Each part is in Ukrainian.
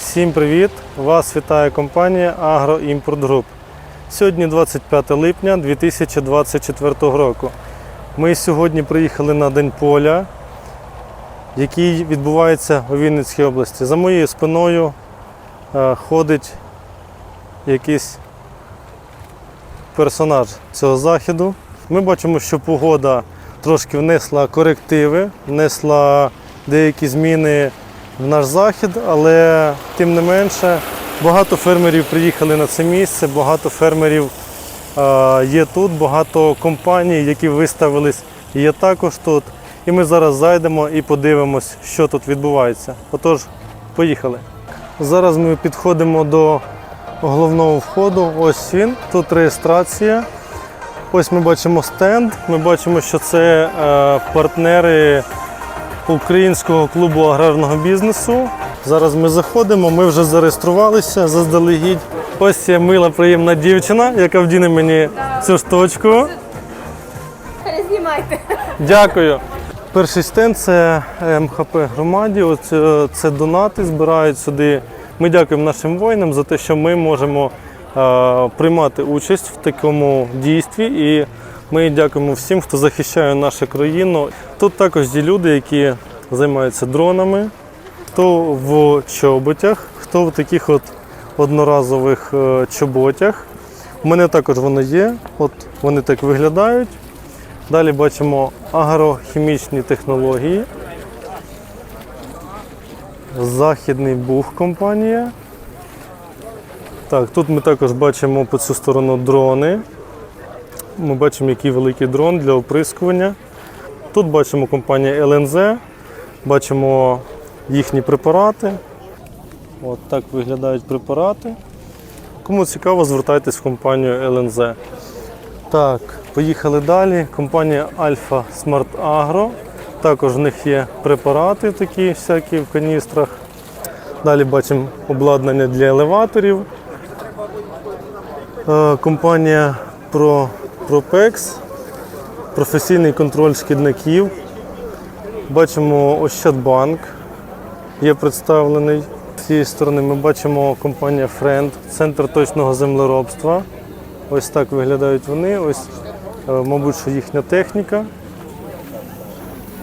Всім привіт! Вас вітає компанія Агроімпорт Груп. Сьогодні 25 липня 2024 року. Ми сьогодні приїхали на День поля, який відбувається у Вінницькій області. За моєю спиною е, ходить якийсь персонаж цього заходу. Ми бачимо, що погода трошки внесла корективи, внесла деякі зміни в наш захід, але тим не менше багато фермерів приїхали на це місце, багато фермерів є тут, багато компаній, які виставились, є також тут. І ми зараз зайдемо і подивимось, що тут відбувається. Отож, поїхали. Зараз ми підходимо до головного входу. Ось він. Тут реєстрація. Ось ми бачимо стенд. Ми бачимо, що це е, партнери Українського клубу аграрного бізнесу. Зараз ми заходимо, ми вже зареєструвалися заздалегідь. Ось є мила, приємна дівчина, яка вдіне мені цю штучку. Знімайте. Дякую. Перший стенд це МХП громаді. От, е, це донати збирають сюди. Ми дякуємо нашим воїнам за те, що ми можемо е, приймати участь в такому дійстві. І ми дякуємо всім, хто захищає нашу країну. Тут також є люди, які займаються дронами, хто в чоботях, хто в таких от одноразових е, чоботях. У мене також вони є. От вони так виглядають. Далі бачимо агрохімічні технології. Західний Буг компанія. Так, тут ми також бачимо по цю сторону дрони. Ми бачимо, який великий дрон для оприскування. Тут бачимо компанія ЛНЗ, бачимо їхні препарати. От так виглядають препарати. Кому цікаво, звертайтесь в компанію ЛНЗ. Так, поїхали далі. Компанія Альфа Смарт Агро. Також в них є препарати такі всякі в каністрах. Далі бачимо обладнання для елеваторів. Е, Компанія Pro, Propex, професійний контроль шкідників. Бачимо Ощадбанк є представлений. З цієї сторони ми бачимо компанія Friend, центр точного землеробства. Ось так виглядають вони. Ось, е, мабуть, що їхня техніка.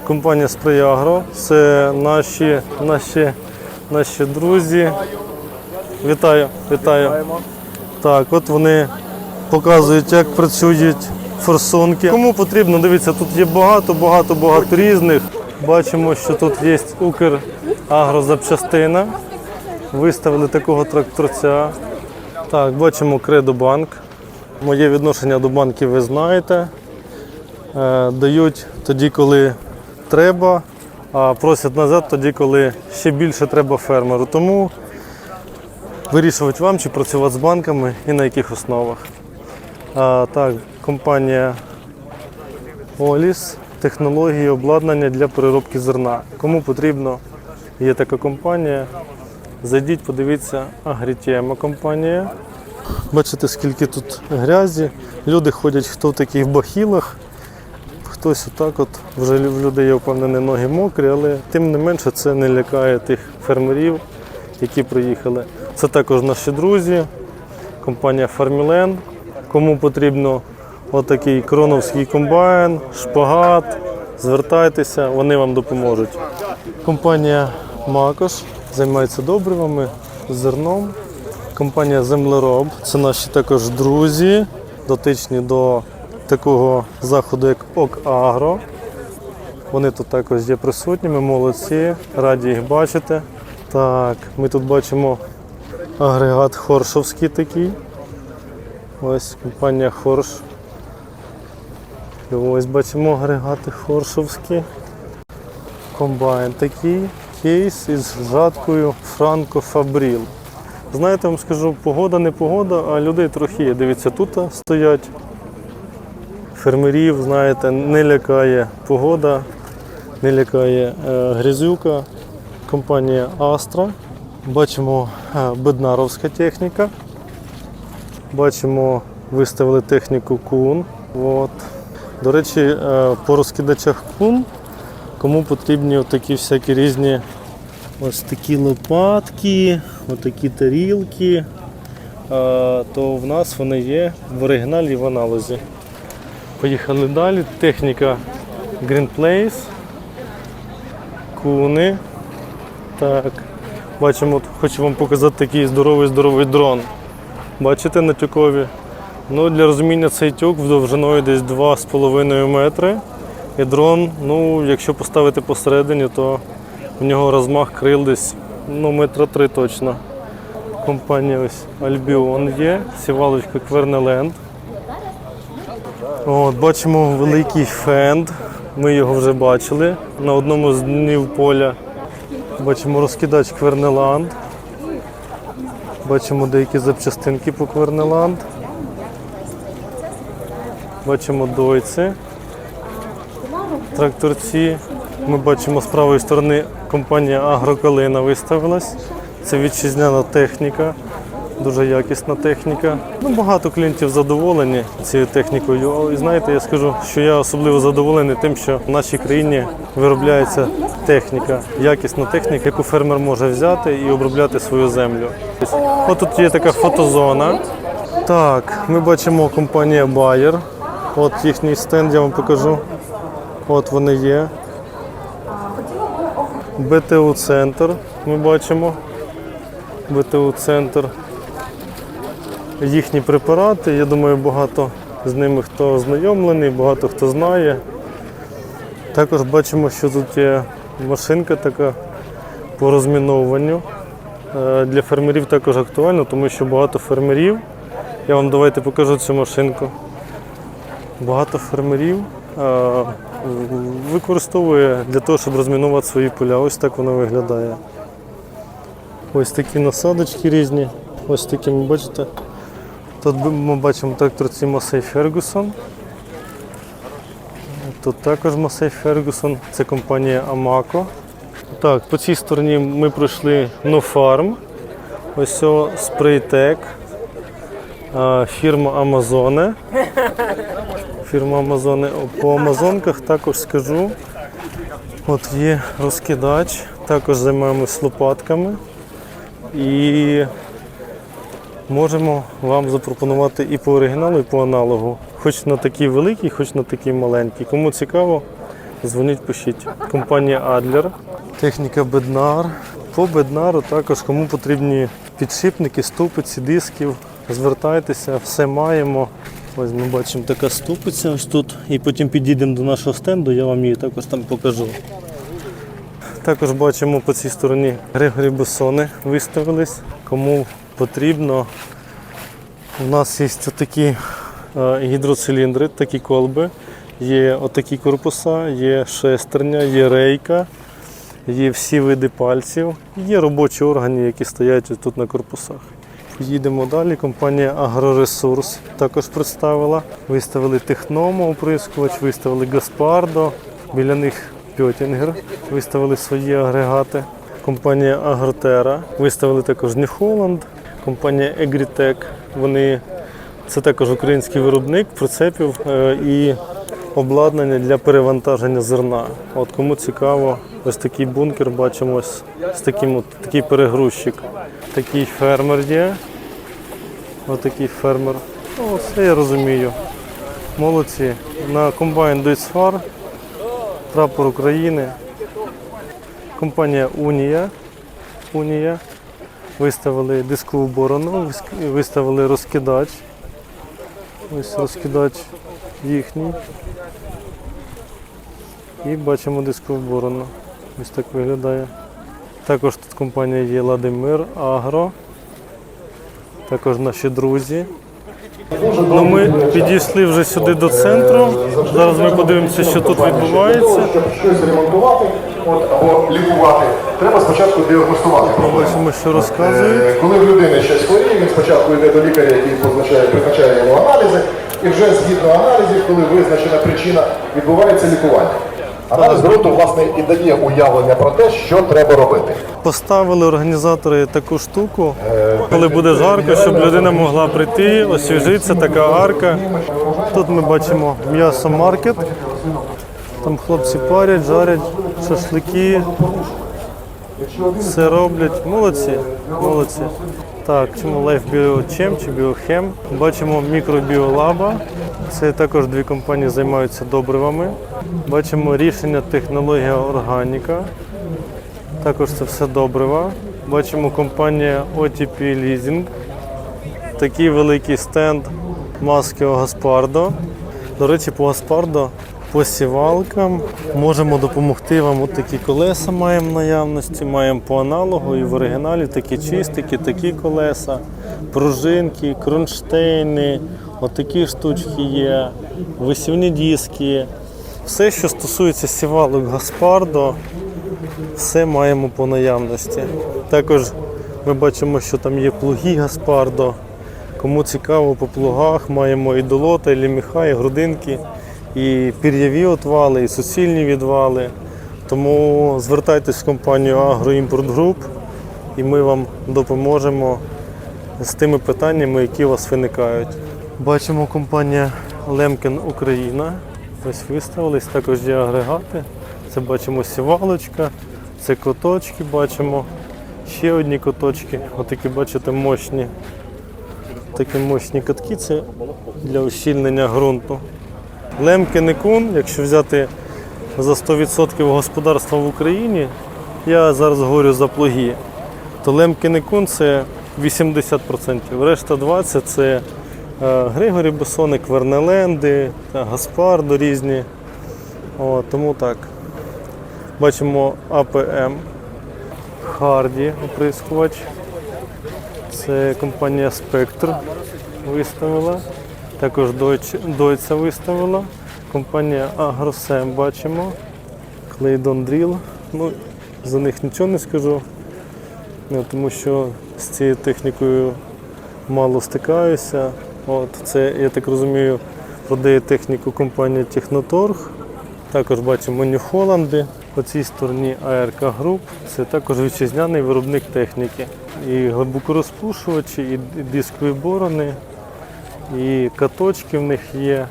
Компанія Сприягро. Це наші, наші, наші друзі. Вітаю, вітаю. Так, от вони показують, як працюють форсунки. Кому потрібно, дивіться, тут є багато, багато, багато різних. Бачимо, що тут є Украгрозапчастина. Виставили такого тракторця. Так, бачимо Кредобанк. Моє відношення до банків ви знаєте. Е, Дають тоді, коли треба, а просять назад тоді, коли ще більше треба фермеру. Тому вирішувати вам, чи працювати з банками і на яких основах. А, так, компанія Оліс, технології обладнання для переробки зерна. Кому потрібно, є така компанія. Зайдіть, подивіться, Агрітєма компанія. Бачите, скільки тут грязі. Люди ходять хто в таких бахілах, хтось отак от. Вже в людей, я впевнений, ноги мокрі, але тим не менше це не лякає тих фермерів, які приїхали. Це також наші друзі, компанія Фармілен. Кому потрібно отакий кроновський комбайн, шпагат, звертайтеся, вони вам допоможуть. Компанія Макош займається добривами, зерном. Компанія Землероб це наші також друзі, дотичні до такого заходу, як ОКАГРО. Вони тут також є присутніми, молодці, раді їх бачити. Так, ми тут бачимо агрегат Хоршовський такий. Ось компанія Хорш. І ось бачимо агрегати Хоршовські. Комбайн такий кейс із жаткою Франко Фабріл. Знаєте, вам скажу, погода не погода, а людей трохи є. Дивіться, тут стоять. Фермерів, знаєте, не лякає погода, не лякає е, грязюка. Компанія Астра. Бачимо е, беднаровська техніка. Бачимо, виставили техніку Кун. От. До речі, е, по розкидачах Кун, кому потрібні такі всякі різні ось такі лопатки, отакі тарілки, е, то в нас вони є в оригіналі і в аналозі. Поїхали далі. Техніка Green Place. Куни. Так. Бачимо, хочу вам показати такий здоровий здоровий дрон. Бачите на тюкові? Ну, для розуміння цей тюк довжиною десь 2,5 метри. І дрон, ну, якщо поставити посередині, то в нього розмах крил десь ну, метра три точно. Компанія ось Albion є, сівалочка Квернеленд. От, бачимо великий фенд. Ми його вже бачили на одному з днів поля. Бачимо розкидач Квернеланд. Бачимо деякі запчастинки по Квернеланд. Бачимо дойці. Тракторці. Ми бачимо з правої сторони компанія Агрокалина виставилась. Це вітчизняна техніка, дуже якісна техніка. Ну, багато клієнтів задоволені цією технікою. І знаєте, я скажу, що я особливо задоволений тим, що в нашій країні виробляється техніка, якісна техніка, яку фермер може взяти і обробляти свою землю. Ось тут є така фотозона. Так, ми бачимо компанія Bayer. От їхній стенд, я вам покажу. От вони є. БТУ центр ми бачимо. БТУ центр. Їхні препарати. Я думаю, багато з ними хто ознайомлений, багато хто знає. Також бачимо, що тут є машинка така по розміновуванню. Е, Для фермерів також актуально, тому що багато фермерів. Я вам давайте покажу цю машинку. Багато фермерів е, використовує для того, щоб розмінувати свої поля. Ось так воно виглядає. Ось такі насадочки різні. Ось такі бачите. Тут ми бачимо тракторці Масей Фергюсон. Тут також Масей Фергюсон, це компанія Амако. Так, по цій стороні ми пройшли No Farm. Ось Spraytech. Фірма Амазоне. Фірма Амазоне. По Амазонках також скажу. От є розкидач, також займаємось лопатками. І можемо вам запропонувати і по оригіналу, і по аналогу. Хоч на такий великий, хоч на такий маленький. Кому цікаво, дзвоніть, пишіть. Компанія Adler, техніка Беднар. По Беднару також кому потрібні підшипники, ступиці, дисків. Звертайтеся, все маємо. Ось ми бачимо така ступиця ось тут. І потім підійдемо до нашого стенду, я вам її також там покажу. Також бачимо по цій стороні Григорі Бесони виставились. Кому потрібно. У нас є такі е, гідроциліндри, такі колби. Є отакі корпуса, є шестерня, є рейка, є всі види пальців, є робочі органи, які стоять тут на корпусах. Їдемо далі. Компанія Агроресурс також представила. Виставили Техномо оприскувач, виставили Гаспардо. Біля них Пьотінгер. Виставили свої агрегати. Компанія Агротера. Виставили також Holland. Компанія Egritech. Вони це також український виробник прицепів е, і обладнання для перевантаження зерна. От кому цікаво, ось такий бункер бачимо з таким от, такий перегрузчик. Такий фермер є. Ось такий фермер. О, це я розумію. Молодці. На комбайн Дойцфар, прапор України. Компанія Унія. Унія. Виставили дискову борону, виставили розкидач. Ось розкидач їхній. І бачимо дискову борону. Ось так виглядає. Також тут компанія є Ладимир Агро. Також наші друзі. Ну, ми підійшли вже сюди до центру. Зараз ми подивимося, що тут відбувається. Щоб щось ремонтувати або лікувати, треба спочатку діагностувати. Бачимо, що розказують. Е, Коли в людини щось хворіє, він спочатку йде до лікаря, який позначає, призначає йому аналізи, і вже згідно аналізів, коли визначена причина, відбувається лікування. Аналіз ґрунту, власне, і дає уявлення про те, що треба робити. Поставили організатори таку штуку, коли буде жарко, щоб людина могла прийти, освіжитися, така арка. Тут ми бачимо м'ясо-маркет. Там хлопці парять, жарять шашлики. все роблять. Молодці, молодці. Так, чому Life Biochem чи Biochem. Бачимо мікробіолаба. Це також дві компанії займаються добривами. Бачимо рішення технологія органіка. Також це все добрива. Бачимо компанія OTP Leasing. Такий великий стенд Маскіо Гаспардо. До речі, по Гаспардо по сівалкам можемо допомогти вам. От такі колеса маємо в наявності, маємо по аналогу і в оригіналі такі чистики, такі колеса, пружинки, кронштейни, отакі штучки є, висівні диски. Все, що стосується сівалок Гаспардо, все маємо по наявності. Також ми бачимо, що там є плуги Гаспардо. Кому цікаво по плугах, маємо і долота, і ліміха, і грудинки, і пір'яві отвали, і суцільні відвали. Тому звертайтесь в компанію Агроімпорт Груп і ми вам допоможемо з тими питаннями, які у вас виникають. Бачимо компанія Лемкен Україна. Ось виставились, також є агрегати. Це бачимо сівалочка, це коточки бачимо. Ще одні коточки, отакі бачите мощні. Такі мощні катки це для ущільнення ґрунту. Лемки не кун, якщо взяти за 100% господарства в Україні, я зараз говорю за плуги, то лемки не кун це 80%. Решта 20% це е, Григорі Бесони, Квернеленди, та Гаспардо різні. О, тому так. Бачимо АПМ, Харді оприскувач. Це компанія Spectre виставила. Також Deutsche виставила. Компанія Agrosem бачимо. Claydon Drill. Ну, за них нічого не скажу, ну, тому що з цією технікою мало стикаюся. От, це, я так розумію, продає техніку компанія Техноторг. Також бачимо New Holland. По цій стороні АРК Group. Це також вітчизняний виробник техніки. І глибокорозпушувачі, і дискові борони, і каточки в них є.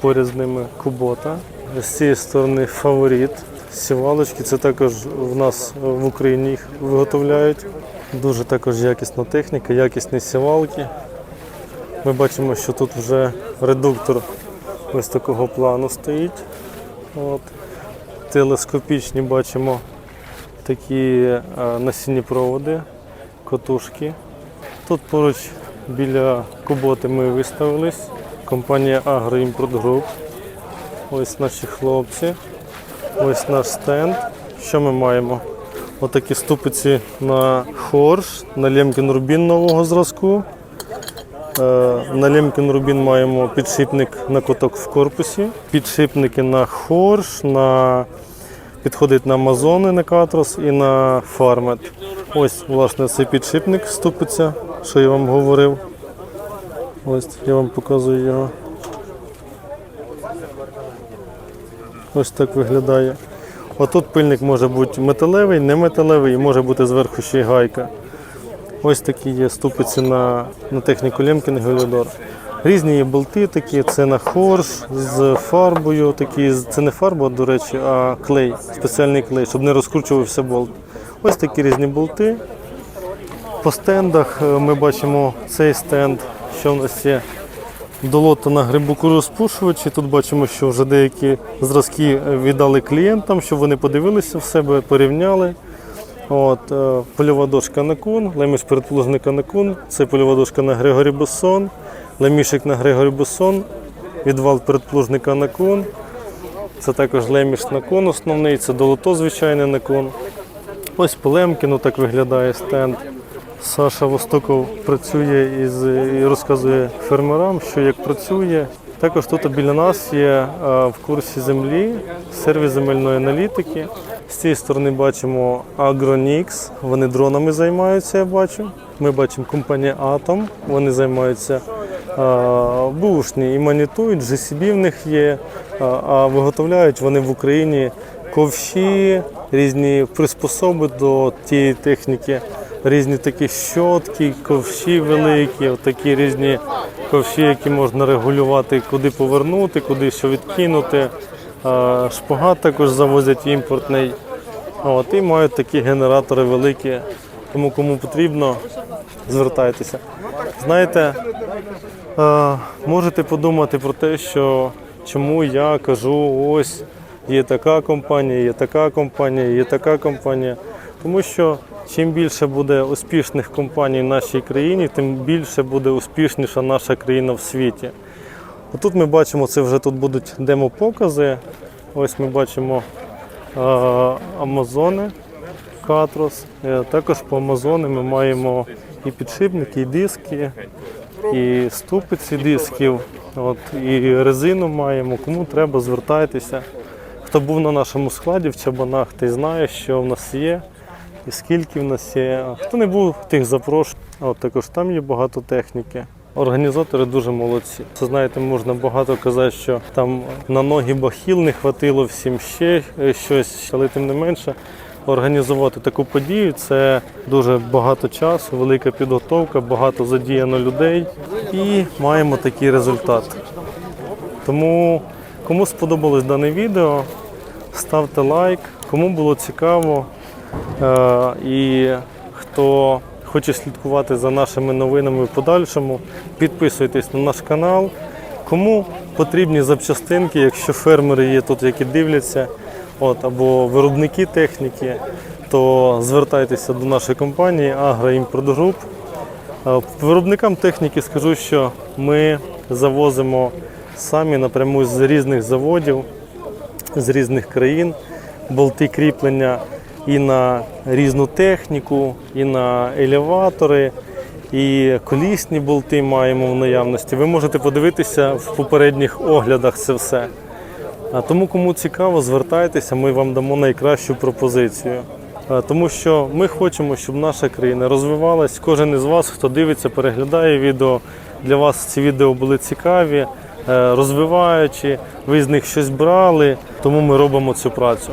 Поряд з ними кубота. З цієї сторони фаворит. Сівалочки, це також в нас в Україні їх виготовляють. Дуже також якісна техніка, якісні сівалки. Ми бачимо, що тут вже редуктор ось такого плану стоїть. От. Телескопічні бачимо такі е, насінні проводи, котушки. Тут поруч біля куботи ми виставились. Компанія Агроімпорт Груп. Ось наші хлопці. Ось наш стенд. Що ми маємо? Отакі ступиці на хорш, на Лємкін Рубін нового зразку. Е, На Лємкін Рубін маємо підшипник на куток в корпусі, підшипники на хорш, на підходить на Амазони на Катрос і на Фармет. Ось, власне, цей підшипник ступиться, що я вам говорив. Ось я вам показую його. Ось так виглядає. Отут пильник може бути металевий, не металевий, і може бути зверху ще й гайка. Ось такі є ступиці на, на техніку Лемкін Геліодор. Різні є болти такі, це на хорш з фарбою, такі, це не фарба, до речі, а клей, спеціальний клей, щоб не розкручувався болт. Ось такі різні болти. По стендах е, ми бачимо цей стенд, що в нас є долота на грибуку розпушувачі. Тут бачимо, що вже деякі зразки е, віддали клієнтам, щоб вони подивилися в себе, порівняли. От, е, польова дошка на кун, леміш передплужника на кун, це польова дошка на Григорі Бессон, лемішик на Григорі Бессон, відвал передплужника на кун. Це також леміш на кун основний, це долото звичайне на кун. Ось по Лемкіну так виглядає стенд. Саша Востоков працює із, і розказує фермерам, що як працює. Також тут біля нас є е, в курсі землі сервіс земельної аналітики. З цієї сторони бачимо Agronix, вони дронами займаються, я бачу. Ми бачимо компанія Atom, вони займаються е, бушні і монітують, GCB в них є, а, а виготовляють вони в Україні ковші, різні приспособи до тієї техніки, різні такі щотки, ковші великі, такі різні ковші, які можна регулювати, куди повернути, куди що відкинути. Шпагат також завозять імпортний. От, і мають такі генератори великі. Тому кому потрібно, звертайтеся. Знаєте, можете подумати про те, що чому я кажу, ось є така компанія, є така компанія, є така компанія. Тому що чим більше буде успішних компаній в нашій країні, тим більше буде успішніша наша країна в світі. Тут ми бачимо, це вже тут будуть демо-покази. Ось ми бачимо Амазони Катрос. Е, Також по Амазони ми маємо і підшипники, і диски, і ступиці дисків, от, і резину маємо. Кому треба, звертайтеся. Хто був на нашому складі в Чабанах, той знає, що в нас є і скільки в нас є. Хто не був, тих запрошую. От також там є багато техніки. Організатори дуже молодці. Це знаєте, можна багато казати, що там на ноги бахіл не хватило всім ще е, щось, але тим не менше. Організувати таку подію це дуже багато часу, велика підготовка, багато задіяно людей і маємо такий результат. Тому кому сподобалось дане відео, ставте лайк, кому було цікаво е, і хто хоче слідкувати за нашими новинами в подальшому, підписуйтесь на наш канал. Кому потрібні запчастинки, якщо фермери є тут, які дивляться, от, або виробники техніки, то звертайтеся до нашої компанії Агроімпортгруп. Е, Виробникам техніки скажу, що ми завозимо самі напряму з різних заводів, з різних країн, болти кріплення і на різну техніку, і на елеватори, і колісні болти маємо в наявності. Ви можете подивитися в попередніх оглядах це все. А тому, кому цікаво, звертайтеся, ми вам дамо найкращу пропозицію. Тому що ми хочемо, щоб наша країна розвивалась. Кожен із вас, хто дивиться, переглядає відео, для вас ці відео були цікаві, е, розвиваючі, ви з них щось брали, тому ми робимо цю працю.